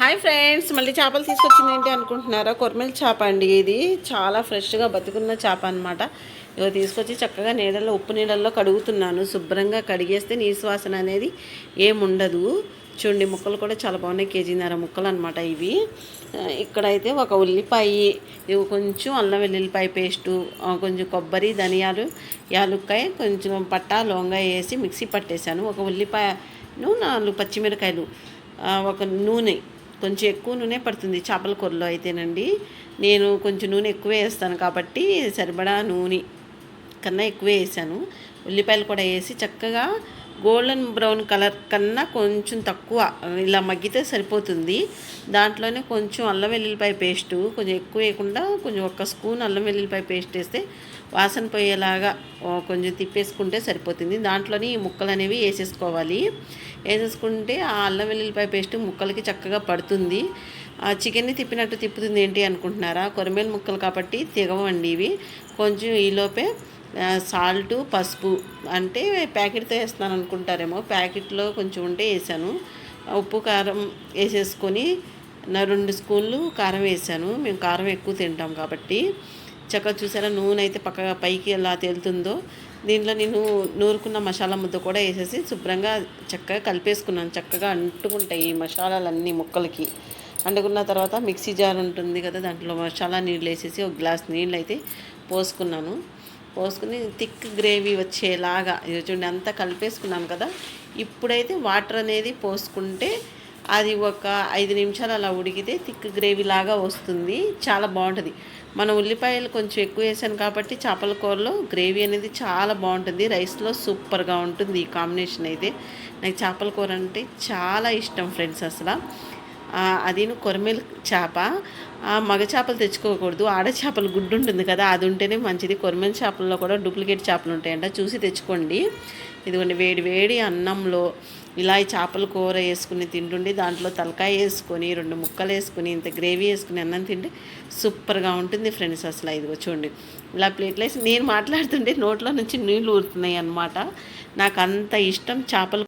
Hi friends మళ్ళీ చేపలు తీసుకొచ్చింది ఏంటి అనుకుంటున్నారా? కొర్మెల చేప అండి ఇది. చాలా ఫ్రెష్గా బతుకున్న చేప అనమాట ఇవి తీసుకొచ్చి చక్కగా నీళ్ళల్లో ఉప్పు నీళ్ళల్లో కడుగుతున్నాను. శుభ్రంగా కడిగేస్తే నీసు అనేది ఏముండదు. చూడండి ముక్కలు కూడా చాలా బాగున్నాయి. కేజీన్నర ముక్కలు అనమాట ఇవి. ఇక్కడైతే ఒక ఉల్లిపాయ ఇవి కొంచెం అల్లం వెల్లుల్లిపాయ పేస్టు కొంచెం కొబ్బరి ధనియాలు యాలుక్కాయ కొంచెం పట్టా లొంగా వేసి మిక్సీ పట్టేశాను. ఒక ఉల్లిపాయను నాలుగు పచ్చిమిరకాయలు ఒక నూనె కొంచెం ఎక్కువ నూనె పడుతుంది చేపల కూరలో అయితేనండి. నేను కొంచెం నూనె ఎక్కువ వేస్తాను కాబట్టి సరిపడా నూనె కన్నా ఎక్కువ వేసాను. ఉల్లిపాయలు కూడా వేసి చక్కగా గోల్డెన్ బ్రౌన్ కలర్ కన్నా కొంచెం తక్కువ ఇలా మగ్గితే సరిపోతుంది. దాంట్లోనే కొంచెం అల్లం వెల్లుల్లిపాయ పేస్టు కొంచెం ఎక్కువ వేయకుండా కొంచెం ఒక్క స్పూన్ అల్లం వెల్లుల్లిపాయ పేస్ట్ వేస్తే వాసన పోయేలాగా కొంచెం తిప్పేసుకుంటే సరిపోతుంది. దాంట్లోనే ఈ ముక్కలు అనేవి వేసేసుకోవాలి. వేసేసుకుంటే ఆ అల్లం వెల్లుల్లిపాయ పేస్ట్ ముక్కలకి చక్కగా పడుతుంది. ఆ చికెన్ని తిప్పినట్టు తిప్పుతుంది ఏంటి అనుకుంటున్నారా? కొరమేలు ముక్కలు కాబట్టి తెగవండి ఇవి. కొంచెం ఈలోపే సాల్ట్ పసుపు అంటే ప్యాకెట్తో వేస్తున్నాను అనుకుంటారేమో. ప్యాకెట్లో కొంచెం ఉంటే వేసాను. ఉప్పు కారం వేసేసుకొని నా రెండు స్పూన్లు కారం వేసాను. మేము కారం ఎక్కువ తింటాం కాబట్టి. చక్కగా చూసారా నూనె అయితే పక్కగా పైకి ఎలా తేలుతుందో. దీంట్లో నేను నూరుకున్న మసాలా ముద్ద కూడా వేసేసి శుభ్రంగా చక్కగా కలిపేసుకున్నాను. చక్కగా అంటుకుంటాయి ఈ మసాలాలన్నీ ముక్కలకి. అంటుకున్న తర్వాత మిక్సీ జార్ ఉంటుంది కదా దాంట్లో మసాలా నీళ్ళు వేసేసి ఒక గ్లాస్ నీళ్ళు అయితే పోసుకున్నాను. పోసుకుని థిక్ గ్రేవీ వచ్చేలాగా ఇది చూడండి అంతా కలిపేసుకున్నాను కదా. ఇప్పుడైతే వాటర్ అనేది పోసుకుంటే అది ఒక ఐదు నిమిషాలు అలా ఉడికితే థిక్ గ్రేవీ లాగా వస్తుంది. చాలా బాగుంటుంది. మనం ఉల్లిపాయలు కొంచెం ఎక్కువ వేసాను కాబట్టి చేపల కూరలో గ్రేవీ అనేది చాలా బాగుంటుంది. రైస్లో సూపర్గా ఉంటుంది ఈ కాంబినేషన్ అయితే. నాకు చేపల కూర అంటే చాలా ఇష్టం ఫ్రెండ్స్ అసలు. అది కొరమేలు చేప మగ చేపలు తెచ్చుకోకూడదు. ఆడ చేపలు గుడ్డు ఉంటుంది కదా అది ఉంటేనే మంచిది. కొరమేలు చేపల్లో కూడా డూప్లికేట్ చేపలు ఉంటాయంట. చూసి తెచ్చుకోండి. ఇదిగోండి వేడి వేడి అన్నంలో ఇలా ఈ చేపల కూర వేసుకుని తింటుండి దాంట్లో తలకాయ వేసుకొని రెండు ముక్కలు వేసుకుని ఇంత గ్రేవీ వేసుకుని అన్నం తింటే సూపర్గా ఉంటుంది ఫ్రెండ్స్ అసలు ఇదిగో చూడండి. ఇలా ప్లేట్లు వేసి నేను మాట్లాడుతుంటే నోట్లో నుంచి నీళ్ళు ఊరుతున్నాయి అన్నమాట. నాకు అంత ఇష్టం చేపల